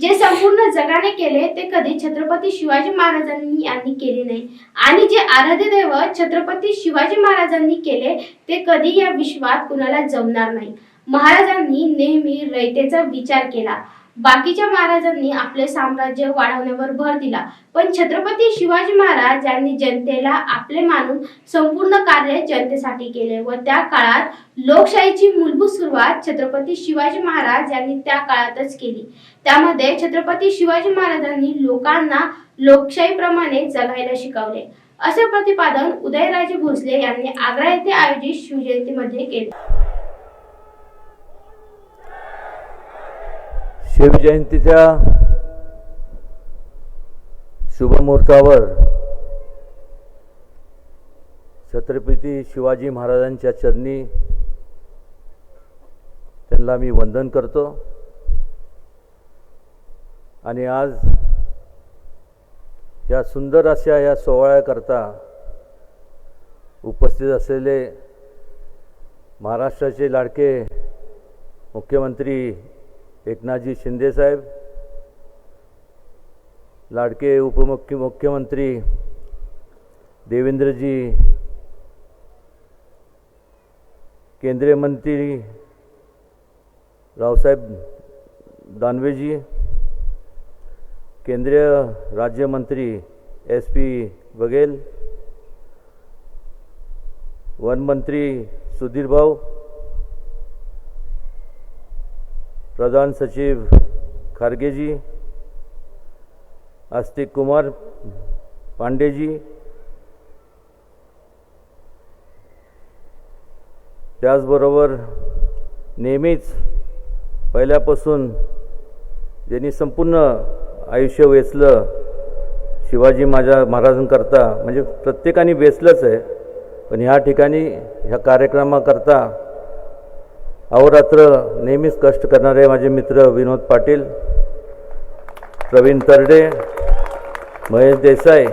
जे संपूर्ण जगाने केले ते कधी छत्रपती शिवाजी महाराजांनी यांनी केले नाही. आणि जे आराध्य दैवत छत्रपती शिवाजी महाराजांनी केले ते कधी या विश्वात कुणाला जमणार नाही. महाराजांनी नेहमी रयतेचा विचार केला. बाकीच्या महाराजांनी आपले साम्राज्य वाढवण्यावर भर दिला. पण छत्रपती शिवाजी महाराज यांनी जनतेला आपले मानून संपूर्ण कार्य जनतेसाठी केले व त्या काळात लोकशाहीची मूलभूत सुरुवात छत्रपती शिवाजी महाराज यांनी त्या काळातच केली. त्यामध्ये छत्रपती शिवाजी महाराजांनी लोकांना लोकशाहीप्रमाणे जगायला शिकवले. असे प्रतिपादन उदयराजे भोसले यांनी आग्रा येथे आयोजित शिवजयंतीमध्ये केले. शिवजयंतीच्या शुभमुहूर्तावर छत्रपती शिवाजी महाराजांच्या चरणी त्यांना मी वंदन करतो. आणि आज या सुंदर अशा या सोहळ्याकरता उपस्थित असलेले महाराष्ट्राचे लाडके मुख्यमंत्री एकनाथजी शिंदेसाहेब लाडके उपमुख्य मुख्यमंत्री देवेंद्रजी, केंद्रीय मंत्री रावसाहेब दानवेजी, केंद्रीय राज्यमंत्री एस पी बघेल वनमंत्री सुधीर भाऊ प्रधान सचिव खारगेजी आस्तिक कुमार पांडेजी त्याचबरोबर नेहमीच पहिल्यापासून ज्यांनी संपूर्ण आयुष्य वेचलं शिवाजी माझ्या महाराजांकरता म्हणजे प्रत्येकाने वेचलंच आहे. पण ह्या ठिकाणी ह्या कार्यक्रमाकरता अहोरात्र नेहमीच कष्ट करणारे माझे मित्र विनोद पाटील प्रवीण तरडे महेश देसाई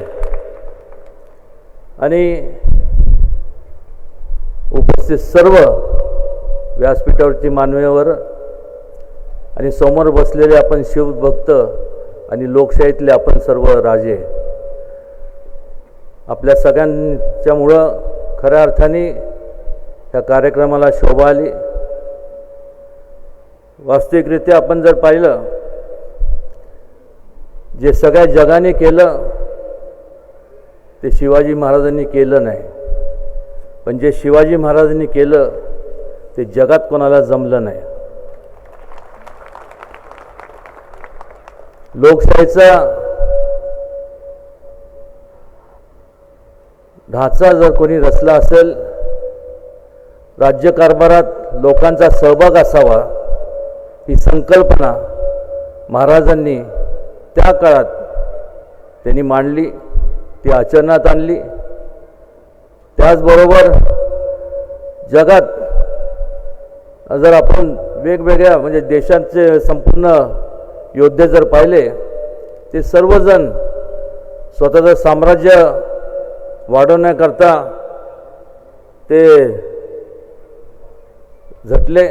आणि उपस्थित सर्व व्यासपीठावरची मानवेवर आणि समोर बसलेले आपण शिवभक्त आणि लोकशाहीतले आपण सर्व राजे. आपल्या सगळ्यांच्यामुळं खऱ्या अर्थाने ह्या कार्यक्रमाला शोभा आली. वास्तविकरित्या आपण जर पाहिलं जे सगळ्या जगाने केलं ते शिवाजी महाराजांनी केलं नाही. पण जे शिवाजी महाराजांनी केलं ते जगात कोणाला जमलं नाही. लोकशाहीचा ढाचा जर कोणी रचला असेल राज्यकारभारात लोकांचा सहभाग असावा ही संकल्पना महाराजांनी त्या काळात त्यांनी मांडली ती आचरणात आणली. त्याचबरोबर जगात जर आपण वेगवेगळ्या म्हणजे देशांचे संपूर्ण योद्धे जर पाहिले ते सर्वजण स्वतःचं साम्राज्य वाढवण्याकरता ते झटले.